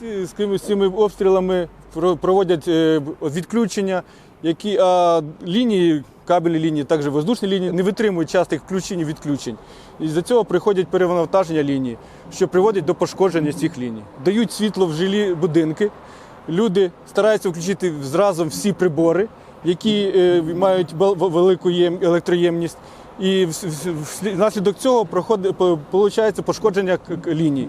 З цими обстрілами проводять е, відключення, які а лінії, кабелі лінії, також воздушні лінії не витримують частих включень і відключень. І з-за цього приходять перевантаження лінії, що приводить до пошкодження цих ліній. Дають світло в жилі будинки. Люди стараються включити зразу всі прибори, які е, мають велику єм- електроємність. І внаслідок цього проходить, пошкодження ліній.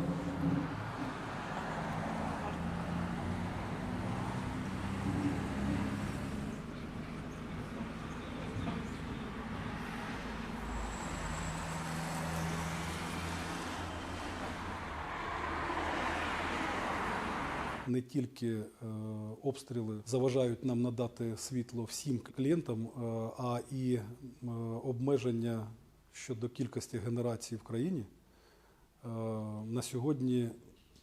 Не тільки е, обстріли заважають нам надати світло всім клієнтам, е, а і е, обмеження щодо кількості генерацій в країні. На сьогодні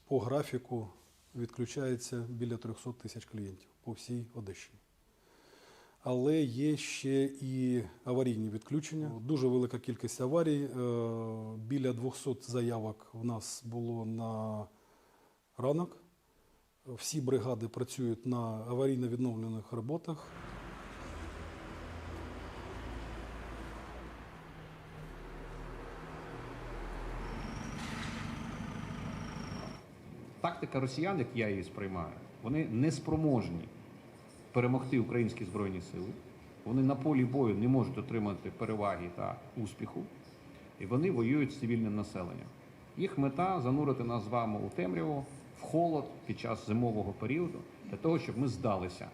по графіку відключається біля 300 тисяч клієнтів по всій Одещині. Але є ще і аварійні відключення. Дуже велика кількість аварій. Біля 200 заявок в нас було на ранок. Всі бригади працюють на аварійно-відновлених роботах. Тактика росіян, як я її сприймаю, вони не спроможні перемогти українські збройні сили. Вони на полі бою не можуть отримати переваги та успіху, і вони воюють з цивільним населенням. Їх мета занурити нас з вами у темряву, холод під час зимового періоду, для того, щоб ми здалися.